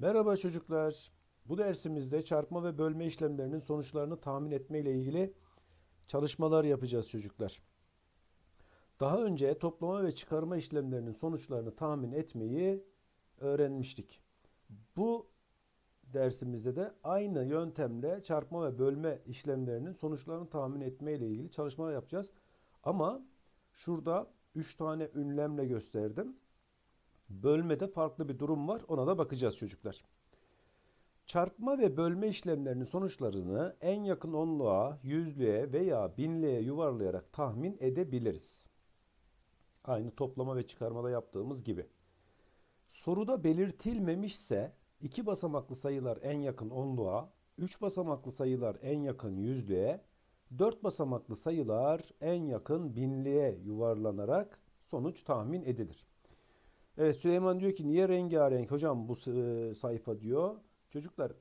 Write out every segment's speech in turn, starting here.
Merhaba çocuklar. Bu dersimizde çarpma ve bölme işlemlerinin sonuçlarını tahmin etme ile ilgili çalışmalar yapacağız çocuklar. Daha önce toplama ve çıkarma işlemlerinin sonuçlarını tahmin etmeyi öğrenmiştik. Bu dersimizde de aynı yöntemle çarpma ve bölme işlemlerinin sonuçlarını tahmin etme ile ilgili çalışmalar yapacağız. Ama şurada 3 tane ünlemle gösterdim. Bölmede farklı bir durum var. Ona da bakacağız çocuklar. Çarpma ve bölme işlemlerinin sonuçlarını en yakın onluğa, yüzlüğe veya binliğe yuvarlayarak tahmin edebiliriz. Aynı toplama ve çıkarmada yaptığımız gibi. Soruda belirtilmemişse iki basamaklı sayılar en yakın onluğa, üç basamaklı sayılar en yakın yüzlüğe, dört basamaklı sayılar en yakın binliğe yuvarlanarak sonuç tahmin edilir. Evet Süleyman diyor ki niye rengarenk hocam bu e, sayfa diyor. Çocuklar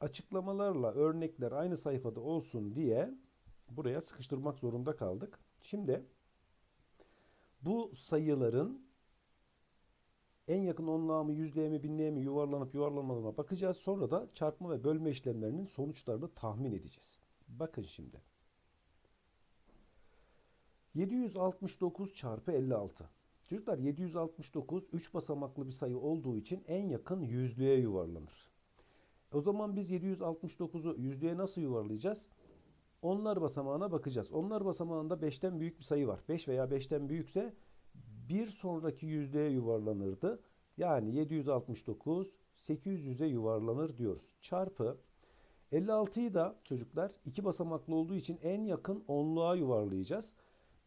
açıklamalarla örnekler aynı sayfada olsun diye buraya sıkıştırmak zorunda kaldık. Şimdi bu sayıların en yakın onluğa mı yüzlüğe mi binliğe mi yuvarlanıp yuvarlanmadığına bakacağız. Sonra da çarpma ve bölme işlemlerinin sonuçlarını tahmin edeceğiz. Bakın şimdi. 769 çarpı 56. Çocuklar 769 3 basamaklı bir sayı olduğu için en yakın yüzlüğe yuvarlanır. O zaman biz 769'u yüzlüğe nasıl yuvarlayacağız? Onlar basamağına bakacağız. Onlar basamağında 5'ten büyük bir sayı var. 5 veya 5'ten büyükse bir sonraki yüzlüğe yuvarlanırdı. Yani 769 800'e yuvarlanır diyoruz. Çarpı 56'yı da çocuklar iki basamaklı olduğu için en yakın onluğa yuvarlayacağız.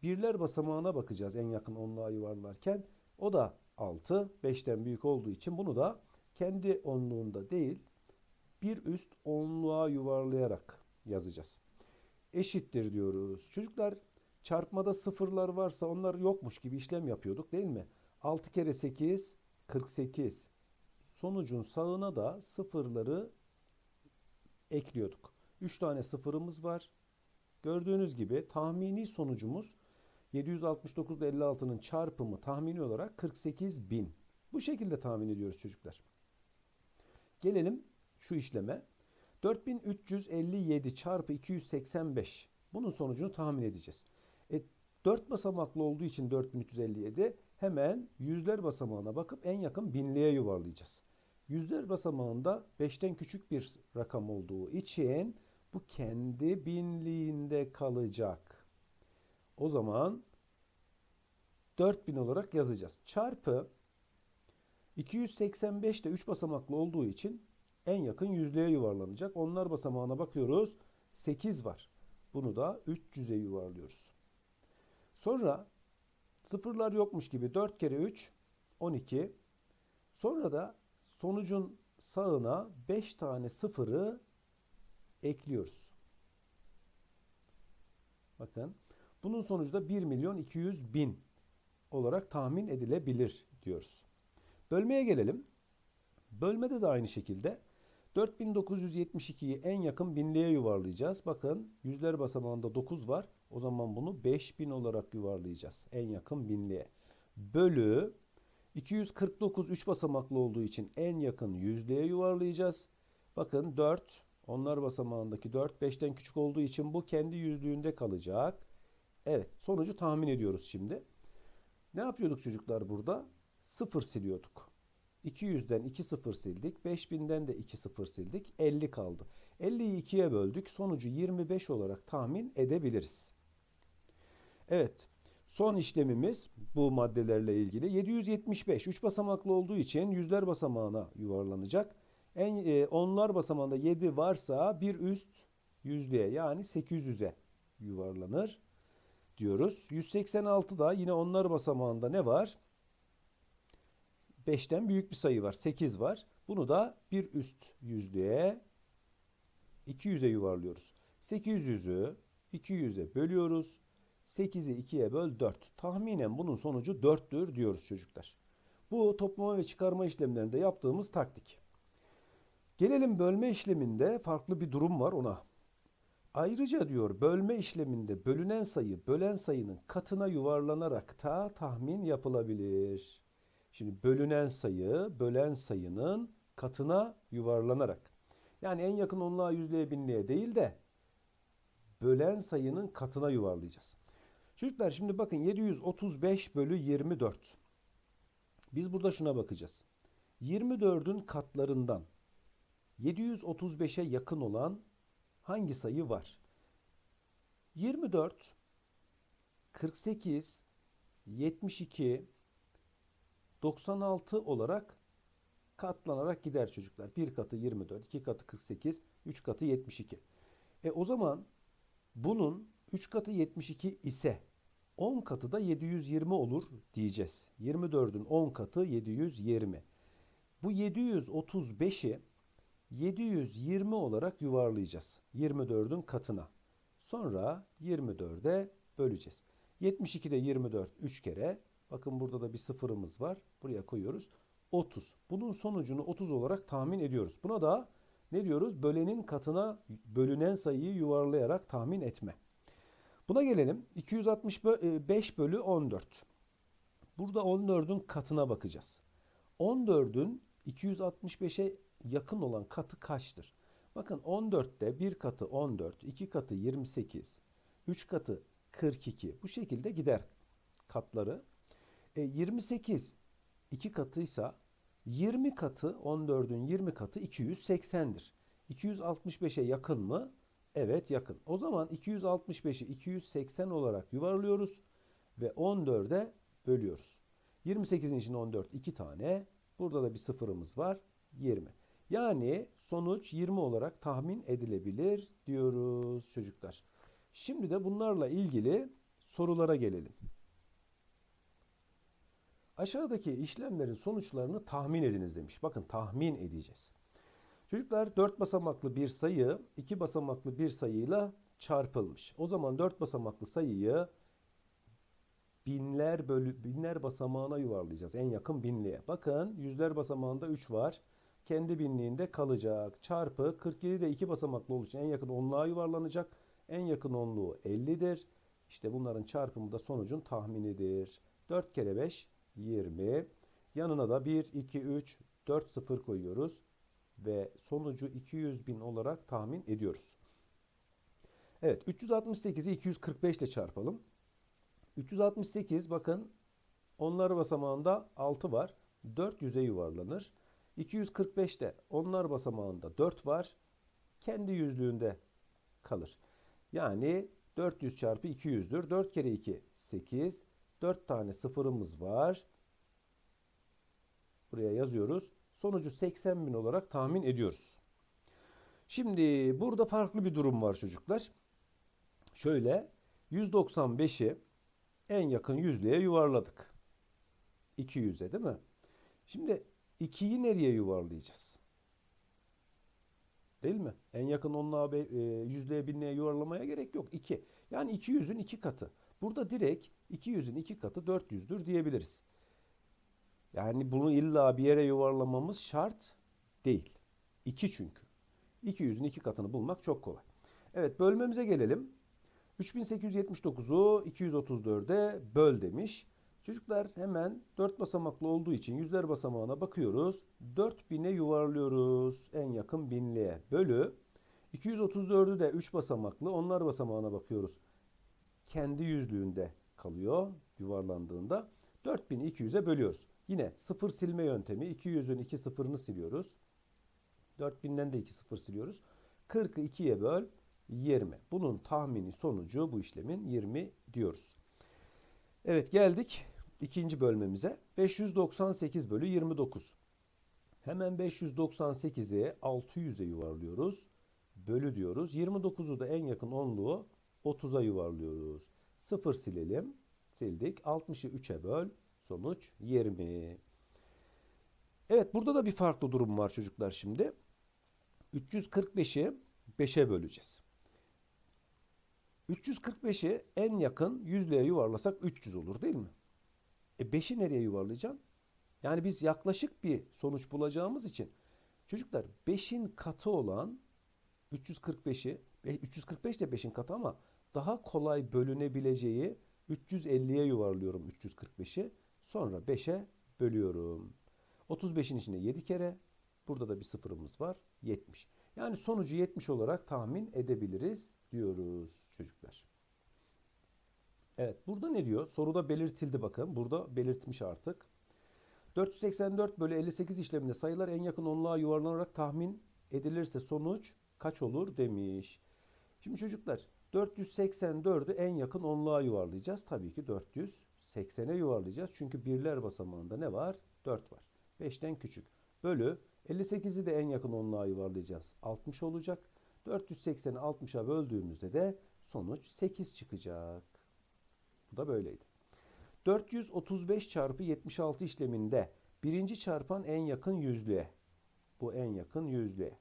Birler basamağına bakacağız en yakın onluğa yuvarlarken. O da 6. 5'ten büyük olduğu için bunu da kendi onluğunda değil bir üst onluğa yuvarlayarak yazacağız. Eşittir diyoruz. Çocuklar çarpmada sıfırlar varsa onlar yokmuş gibi işlem yapıyorduk değil mi? 6 kere 8 48. Sonucun sağına da sıfırları ekliyorduk. 3 tane sıfırımız var. Gördüğünüz gibi tahmini sonucumuz 769 ile 56'nın çarpımı tahmini olarak 48 bin. Bu şekilde tahmin ediyoruz çocuklar. Gelelim şu işleme. 4357 çarpı 285. Bunun sonucunu tahmin edeceğiz. E, 4 basamaklı olduğu için 4357 hemen yüzler basamağına bakıp en yakın binliğe yuvarlayacağız. Yüzler basamağında 5'ten küçük bir rakam olduğu için bu kendi binliğinde kalacak. O zaman 4000 olarak yazacağız. Çarpı 285 de 3 basamaklı olduğu için en yakın yüzlüğe yuvarlanacak. Onlar basamağına bakıyoruz. 8 var. Bunu da 300'e yuvarlıyoruz. Sonra sıfırlar yokmuş gibi 4 kere 3 12. Sonra da sonucun sağına 5 tane sıfırı ekliyoruz. Bakın bunun sonucu da 1 milyon 200 bin olarak tahmin edilebilir diyoruz. Bölmeye gelelim. Bölmede de aynı şekilde 4972'yi en yakın binliğe yuvarlayacağız. Bakın yüzler basamağında 9 var. O zaman bunu 5000 olarak yuvarlayacağız. En yakın binliğe. Bölü 249 3 basamaklı olduğu için en yakın yüzlüğe yuvarlayacağız. Bakın 4 onlar basamağındaki 4 5'ten küçük olduğu için bu kendi yüzlüğünde kalacak. Evet sonucu tahmin ediyoruz şimdi. Ne yapıyorduk çocuklar burada? 0 siliyorduk. 200'den 2 sıfır sildik. 5000'den de 2 sıfır sildik. 50 kaldı. 50'yi 2'ye böldük. Sonucu 25 olarak tahmin edebiliriz. Evet. Son işlemimiz bu maddelerle ilgili. 775 3 basamaklı olduğu için yüzler basamağına yuvarlanacak. En e, onlar basamağında 7 varsa bir üst yüzlüğe yani 800'e yuvarlanır diyoruz. 186 da yine onlar basamağında ne var? 5'ten büyük bir sayı var. 8 var. Bunu da bir üst yüzlüğe 200'e yuvarlıyoruz. 800'ü 200'e bölüyoruz. 8'i 2'ye böl 4. Tahminen bunun sonucu 4'tür diyoruz çocuklar. Bu toplama ve çıkarma işlemlerinde yaptığımız taktik. Gelelim bölme işleminde farklı bir durum var ona. Ayrıca diyor bölme işleminde bölünen sayı bölen sayının katına yuvarlanarak da tahmin yapılabilir. Şimdi bölünen sayı bölen sayının katına yuvarlanarak. Yani en yakın onluğa yüzlüğe binliğe değil de bölen sayının katına yuvarlayacağız. Çocuklar şimdi bakın 735 bölü 24. Biz burada şuna bakacağız. 24'ün katlarından 735'e yakın olan hangi sayı var? 24, 48, 72, 96 olarak katlanarak gider çocuklar. Bir katı 24, iki katı 48, üç katı 72. E o zaman bunun 3 katı 72 ise 10 katı da 720 olur diyeceğiz. 24'ün 10 katı 720. Bu 735'i 720 olarak yuvarlayacağız. 24'ün katına. Sonra 24'e böleceğiz. 72'de 24 3 kere. Bakın burada da bir sıfırımız var. Buraya koyuyoruz. 30. Bunun sonucunu 30 olarak tahmin ediyoruz. Buna da ne diyoruz? Bölenin katına bölünen sayıyı yuvarlayarak tahmin etme. Buna gelelim. 265 bölü 14. Burada 14'ün katına bakacağız. 14'ün 265'e yakın olan katı kaçtır? Bakın 14'te bir katı 14, iki katı 28, üç katı 42. Bu şekilde gider katları. E, 28 iki katıysa 20 katı 14'ün 20 katı 280'dir. 265'e yakın mı? Evet yakın. O zaman 265'i 280 olarak yuvarlıyoruz ve 14'e bölüyoruz. 28'in içinde 14 2 tane. Burada da bir sıfırımız var. 20. Yani sonuç 20 olarak tahmin edilebilir diyoruz çocuklar. Şimdi de bunlarla ilgili sorulara gelelim. Aşağıdaki işlemlerin sonuçlarını tahmin ediniz demiş. Bakın tahmin edeceğiz. Çocuklar 4 basamaklı bir sayı 2 basamaklı bir sayıyla çarpılmış. O zaman 4 basamaklı sayıyı binler bölü binler basamağına yuvarlayacağız. En yakın binliğe. Bakın yüzler basamağında 3 var. Kendi binliğinde kalacak. Çarpı 47 de 2 basamaklı olduğu için en yakın onluğa yuvarlanacak. En yakın onluğu 50'dir. İşte bunların çarpımı da sonucun tahminidir. 4 kere 5 20. Yanına da 1, 2, 3, 4 sıfır koyuyoruz. Ve sonucu 200 bin olarak tahmin ediyoruz. Evet 368'i 245 ile çarpalım. 368 bakın onlar basamağında 6 var. 400'e yuvarlanır. 245 de onlar basamağında 4 var. Kendi yüzlüğünde kalır. Yani 400 çarpı 200'dür. 4 kere 2 8. 4 tane sıfırımız var. Buraya yazıyoruz. Sonucu 80 bin olarak tahmin ediyoruz. Şimdi burada farklı bir durum var çocuklar. Şöyle 195'i en yakın yüzlüğe yuvarladık. 200'e değil mi? Şimdi 2'yi nereye yuvarlayacağız? Değil mi? En yakın onluğa e, yüzlüğe binliğe yuvarlamaya gerek yok. 2. Yani 200'ün 2 katı. Burada direkt 200'ün 2 katı 400'dür diyebiliriz. Yani bunu illa bir yere yuvarlamamız şart değil. 2 çünkü. 200'ün 2 katını bulmak çok kolay. Evet bölmemize gelelim. 3879'u 234'e böl demiş. Çocuklar hemen 4 basamaklı olduğu için yüzler basamağına bakıyoruz. 4000'e yuvarlıyoruz en yakın binliğe. Bölü 234'ü de 3 basamaklı onlar basamağına bakıyoruz. Kendi yüzlüğünde kalıyor yuvarlandığında. 4200'e bölüyoruz. Yine sıfır silme yöntemi 200'ün 2 sıfırını siliyoruz. 4000'den de 2 sıfır siliyoruz. 40'ı 2'ye böl 20. Bunun tahmini sonucu bu işlemin 20 diyoruz. Evet geldik ikinci bölmemize. 598 bölü 29. Hemen 598'i 600'e yuvarlıyoruz. Bölü diyoruz. 29'u da en yakın onluğu 30'a yuvarlıyoruz. 0 silelim. Sildik. 60'ı 3'e böl. Sonuç 20. Evet burada da bir farklı durum var çocuklar şimdi. 345'i 5'e böleceğiz. 345'i en yakın yüzlüğe yuvarlasak 300 olur değil mi? E 5'i nereye yuvarlayacaksın? Yani biz yaklaşık bir sonuç bulacağımız için çocuklar 5'in katı olan 345'i 345 de 5'in katı ama daha kolay bölünebileceği 350'ye yuvarlıyorum 345'i. Sonra 5'e bölüyorum. 35'in içinde 7 kere Burada da bir sıfırımız var. 70. Yani sonucu 70 olarak tahmin edebiliriz diyoruz çocuklar. Evet burada ne diyor? Soruda belirtildi bakın. Burada belirtmiş artık. 484 bölü 58 işleminde sayılar en yakın onluğa yuvarlanarak tahmin edilirse sonuç kaç olur demiş. Şimdi çocuklar 484'ü en yakın onluğa yuvarlayacağız. Tabii ki 480'e yuvarlayacağız. Çünkü birler basamağında ne var? 4 var. 5'ten küçük. Bölü 58'i de en yakın onluğa yuvarlayacağız. 60 olacak. 480'i 60'a böldüğümüzde de sonuç 8 çıkacak. Bu da böyleydi. 435 çarpı 76 işleminde birinci çarpan en yakın yüzlüğe. Bu en yakın yüzlüğe.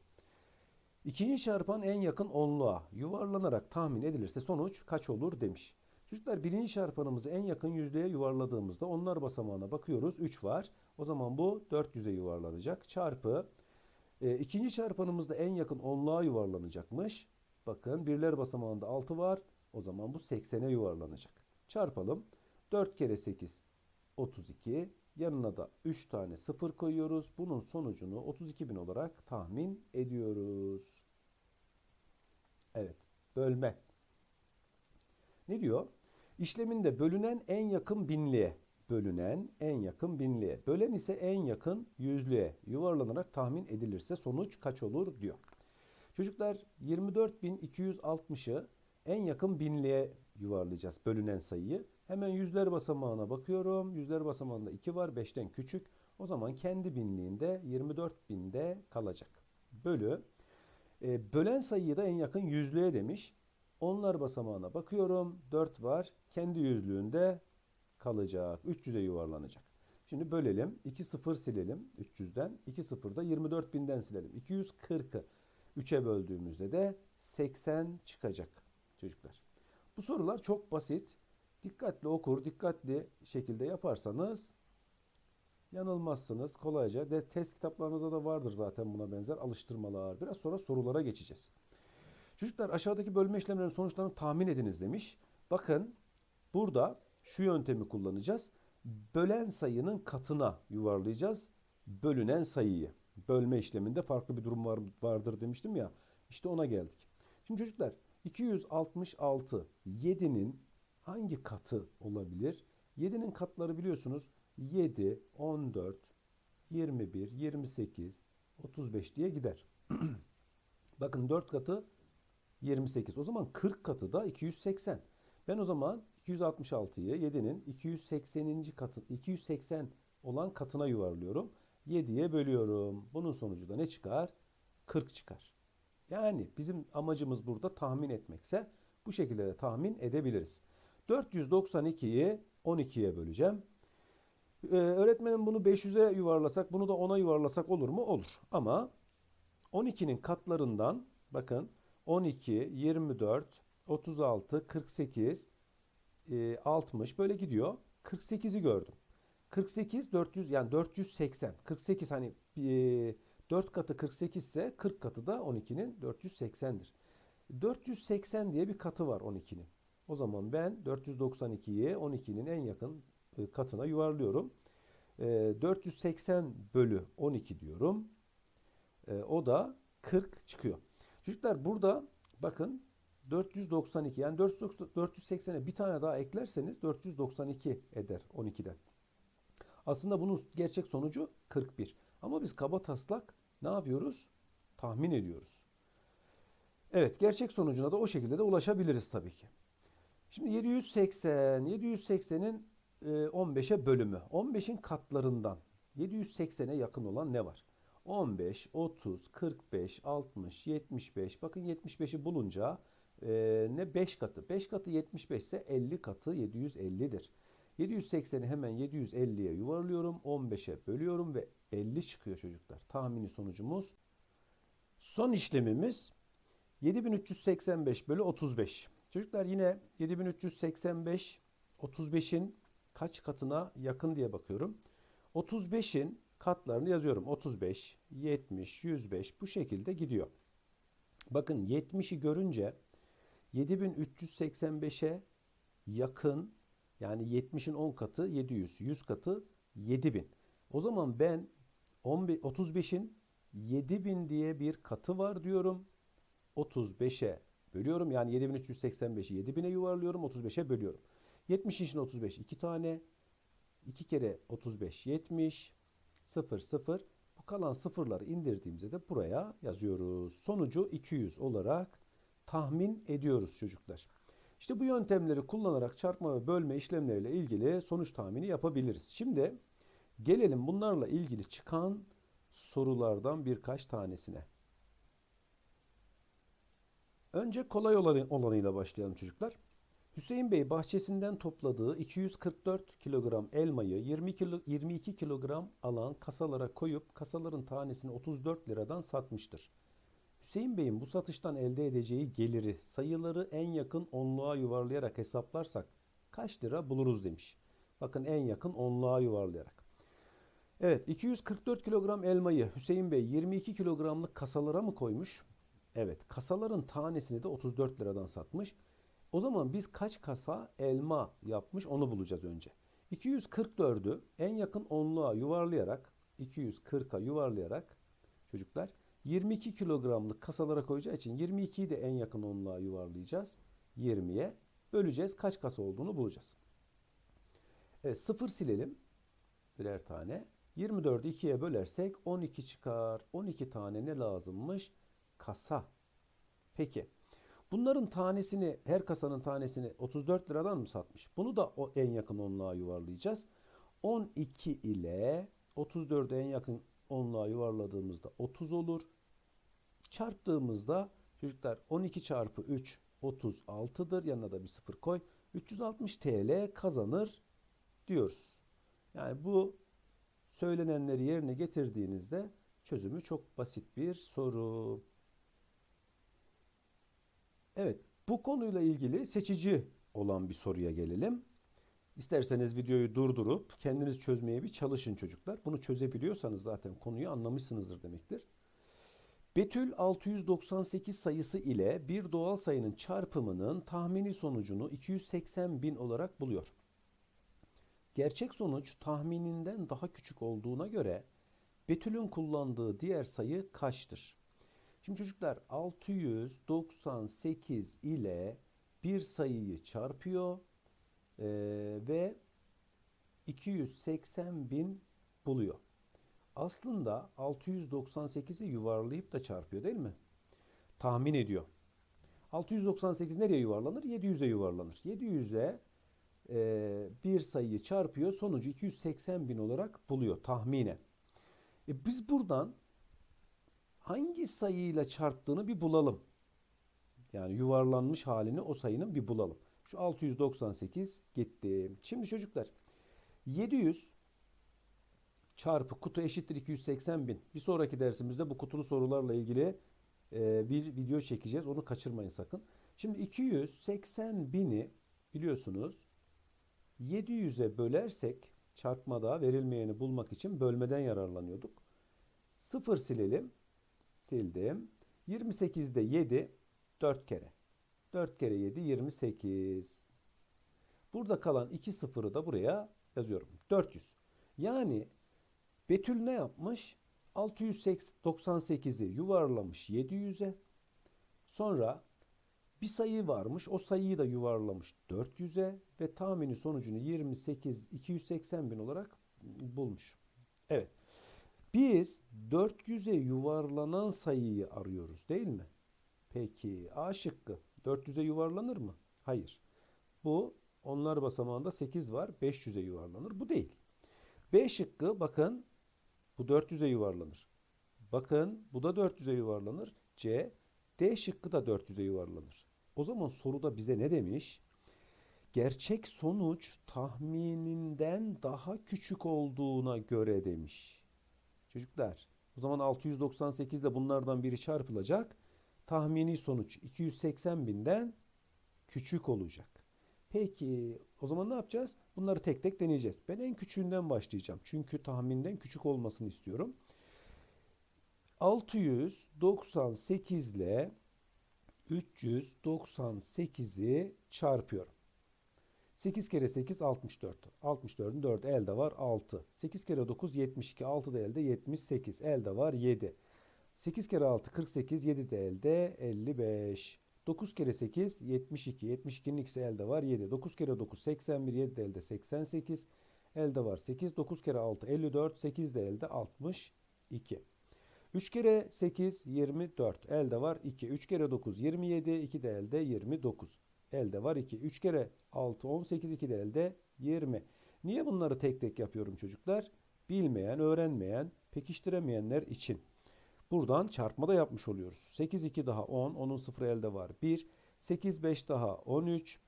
İkinci çarpan en yakın onluğa yuvarlanarak tahmin edilirse sonuç kaç olur demiş. Çocuklar birinci çarpanımızı en yakın yüzlüğe yuvarladığımızda onlar basamağına bakıyoruz. 3 var. O zaman bu 400'e yuvarlanacak. Çarpı e, ikinci çarpanımızda en yakın onluğa yuvarlanacakmış. Bakın birler basamağında 6 var. O zaman bu 80'e yuvarlanacak. Çarpalım. 4 kere 8 32. Yanına da 3 tane 0 koyuyoruz. Bunun sonucunu 32.000 olarak tahmin ediyoruz. Evet. Bölme. Ne diyor? İşleminde bölünen en yakın binliğe, bölünen en yakın binliğe, bölen ise en yakın yüzlüğe yuvarlanarak tahmin edilirse sonuç kaç olur diyor. Çocuklar 24.260'ı en yakın binliğe yuvarlayacağız bölünen sayıyı. Hemen yüzler basamağına bakıyorum. Yüzler basamağında 2 var. 5'ten küçük. O zaman kendi binliğinde 24.000'de kalacak. Bölü. E, bölen sayıyı da en yakın yüzlüğe demiş. Onlar basamağına bakıyorum. 4 var. Kendi yüzlüğünde kalacak. 300'e yuvarlanacak. Şimdi bölelim. 2 sıfır silelim 300'den. 2 sıfır da 24.000'den silelim. 240'ı 3'e böldüğümüzde de 80 çıkacak çocuklar. Bu sorular çok basit. Dikkatli okur, dikkatli şekilde yaparsanız yanılmazsınız kolayca. De, test kitaplarınızda da vardır zaten buna benzer alıştırmalar. Biraz sonra sorulara geçeceğiz. Çocuklar aşağıdaki bölme işlemlerinin sonuçlarını tahmin ediniz demiş. Bakın burada şu yöntemi kullanacağız. Bölen sayının katına yuvarlayacağız. Bölünen sayıyı. Bölme işleminde farklı bir durum var, vardır demiştim ya. İşte ona geldik. Şimdi çocuklar 266 7'nin hangi katı olabilir? 7'nin katları biliyorsunuz 7, 14, 21, 28, 35 diye gider. Bakın 4 katı 28. O zaman 40 katı da 280. Ben o zaman 266'yı 7'nin 280. katı 280 olan katına yuvarlıyorum. 7'ye bölüyorum. Bunun sonucu da ne çıkar? 40 çıkar. Yani bizim amacımız burada tahmin etmekse bu şekilde de tahmin edebiliriz. 492'yi 12'ye böleceğim. Ee, öğretmenim bunu 500'e yuvarlasak, bunu da 10'a yuvarlasak olur mu? Olur. Ama 12'nin katlarından bakın 12, 24, 36, 48, 60 böyle gidiyor. 48'i gördüm. 48 400 yani 480. 48 hani 4 katı 48 ise 40 katı da 12'nin 480'dir. 480 diye bir katı var 12'nin. O zaman ben 492'yi 12'nin en yakın e, katına yuvarlıyorum. 480 e, bölü 12 diyorum. E, o da 40 çıkıyor. Çocuklar burada bakın 492 yani 480'e bir tane daha eklerseniz 492 eder 12'den. Aslında bunun gerçek sonucu 41. Ama biz kaba taslak ne yapıyoruz? Tahmin ediyoruz. Evet gerçek sonucuna da o şekilde de ulaşabiliriz tabii ki. Şimdi 780, 780'in 15'e bölümü. 15'in katlarından 780'e yakın olan ne var? 15, 30, 45, 60, 75. Bakın 75'i bulunca e, ne 5 katı? 5 katı 75 ise 50 katı 750'dir. 780'i hemen 750'ye yuvarlıyorum. 15'e bölüyorum ve 50 çıkıyor çocuklar. Tahmini sonucumuz. Son işlemimiz 7385 bölü 35. Çocuklar yine 7385 35'in kaç katına yakın diye bakıyorum. 35'in katlarını yazıyorum. 35, 70, 105 bu şekilde gidiyor. Bakın 70'i görünce 7385'e yakın yani 70'in 10 katı 700, 100 katı 7000. O zaman ben 35'in 7000 diye bir katı var diyorum. 35'e bölüyorum. Yani 7385'i 7000'e yuvarlıyorum. 35'e bölüyorum. 70 için 35 2 tane. 2 kere 35 70. 0 0. Bu kalan sıfırları indirdiğimizde de buraya yazıyoruz. Sonucu 200 olarak tahmin ediyoruz çocuklar. İşte bu yöntemleri kullanarak çarpma ve bölme işlemleriyle ilgili sonuç tahmini yapabiliriz. Şimdi gelelim bunlarla ilgili çıkan sorulardan birkaç tanesine. Önce kolay olanıyla başlayalım çocuklar. Hüseyin Bey bahçesinden topladığı 244 kilogram elmayı 20 kilo, 22 kilogram alan kasalara koyup kasaların tanesini 34 liradan satmıştır. Hüseyin Bey'in bu satıştan elde edeceği geliri sayıları en yakın onluğa yuvarlayarak hesaplarsak kaç lira buluruz demiş. Bakın en yakın onluğa yuvarlayarak. Evet 244 kilogram elmayı Hüseyin Bey 22 kilogramlık kasalara mı koymuş? Evet kasaların tanesini de 34 liradan satmış. O zaman biz kaç kasa elma yapmış onu bulacağız önce. 244'ü en yakın onluğa yuvarlayarak 240'a yuvarlayarak çocuklar 22 kilogramlık kasalara koyacağı için 22'yi de en yakın onluğa yuvarlayacağız. 20'ye böleceğiz. Kaç kasa olduğunu bulacağız. Evet, sıfır silelim. Birer tane. 24'ü 2'ye bölersek 12 çıkar. 12 tane ne lazımmış? Kasa. Peki. Bunların tanesini, her kasanın tanesini 34 liradan mı satmış? Bunu da o en yakın onluğa yuvarlayacağız. 12 ile 34'e en yakın onluğa yuvarladığımızda 30 olur. Çarptığımızda çocuklar 12 çarpı 3 36'dır. Yanına da bir sıfır koy. 360 TL kazanır diyoruz. Yani bu söylenenleri yerine getirdiğinizde çözümü çok basit bir soru. Evet, bu konuyla ilgili seçici olan bir soruya gelelim. İsterseniz videoyu durdurup kendiniz çözmeye bir çalışın çocuklar. Bunu çözebiliyorsanız zaten konuyu anlamışsınızdır demektir. Betül 698 sayısı ile bir doğal sayının çarpımının tahmini sonucunu 280 bin olarak buluyor. Gerçek sonuç tahmininden daha küçük olduğuna göre Betül'ün kullandığı diğer sayı kaçtır? Şimdi çocuklar 698 ile bir sayıyı çarpıyor e, ve 280 bin buluyor. Aslında 698'i yuvarlayıp da çarpıyor değil mi? Tahmin ediyor. 698 nereye yuvarlanır? 700'e yuvarlanır. 700'e e, bir sayıyı çarpıyor. Sonucu 280 bin olarak buluyor tahminen. E biz buradan hangi sayıyla çarptığını bir bulalım. Yani yuvarlanmış halini o sayının bir bulalım. Şu 698 gitti. Şimdi çocuklar 700 çarpı kutu eşittir 280 bin. Bir sonraki dersimizde bu kutulu sorularla ilgili e, bir video çekeceğiz. Onu kaçırmayın sakın. Şimdi 280 bini biliyorsunuz 700'e bölersek çarpmada verilmeyeni bulmak için bölmeden yararlanıyorduk. 0 silelim. Sildim. 28'de 7 4 kere. 4 kere 7 28. Burada kalan 2 sıfırı da buraya yazıyorum. 400. Yani Betül ne yapmış? 698'i yuvarlamış 700'e. Sonra bir sayı varmış. O sayıyı da yuvarlamış 400'e ve tahmini sonucunu 28 280 bin olarak bulmuş. Evet. Biz 400'e yuvarlanan sayıyı arıyoruz değil mi? Peki A şıkkı 400'e yuvarlanır mı? Hayır. Bu onlar basamağında 8 var. 500'e yuvarlanır. Bu değil. B şıkkı bakın bu 400'e yuvarlanır. Bakın bu da 400'e yuvarlanır. C D şıkkı da 400'e yuvarlanır. O zaman soruda bize ne demiş? Gerçek sonuç tahmininden daha küçük olduğuna göre demiş. Çocuklar o zaman 698 ile bunlardan biri çarpılacak. Tahmini sonuç 280 binden küçük olacak. Peki o zaman ne yapacağız? Bunları tek tek deneyeceğiz. Ben en küçüğünden başlayacağım. Çünkü tahminden küçük olmasını istiyorum. 698 ile 398'i çarpıyorum. 8 kere 8 64. 64'ün 4 elde var 6. 8 kere 9 72. 6 da elde 78. Elde var 7. 8 kere 6 48, 7 de elde 55. 9 kere 8 72. 72'nin ikisi elde var 7. 9 kere 9 81, 7 de elde 88. Elde var 8. 9 kere 6 54, 8 de elde 62. 3 kere 8 24. Elde var 2. 3 kere 9 27. 2 de elde 29. Elde var 2. 3 kere 6 18. 2 de elde 20. Niye bunları tek tek yapıyorum çocuklar? Bilmeyen, öğrenmeyen, pekiştiremeyenler için. Buradan çarpma da yapmış oluyoruz. 8 2 daha 10. Onun sıfırı elde var 1. 8 5 daha 13.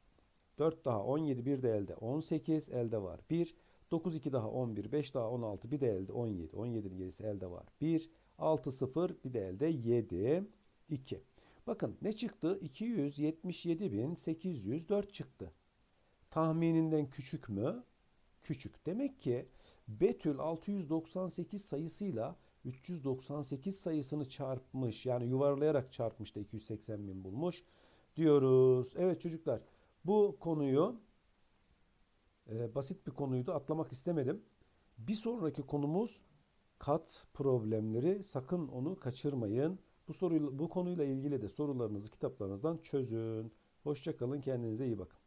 4 daha 17. 1 de elde 18. Elde var 1. 9 2 daha 11. 5 daha 16. Bir de elde 17. 17'nin gerisi elde var 1. 6 0 bir de elde 7 2. Bakın ne çıktı? 277.804 çıktı. Tahmininden küçük mü? Küçük. Demek ki Betül 698 sayısıyla 398 sayısını çarpmış. Yani yuvarlayarak çarpmış da 280 bin bulmuş diyoruz. Evet çocuklar bu konuyu e, basit bir konuydu atlamak istemedim. Bir sonraki konumuz kat problemleri. Sakın onu kaçırmayın. Bu soruyla, bu konuyla ilgili de sorularınızı kitaplarınızdan çözün. Hoşçakalın kendinize iyi bakın.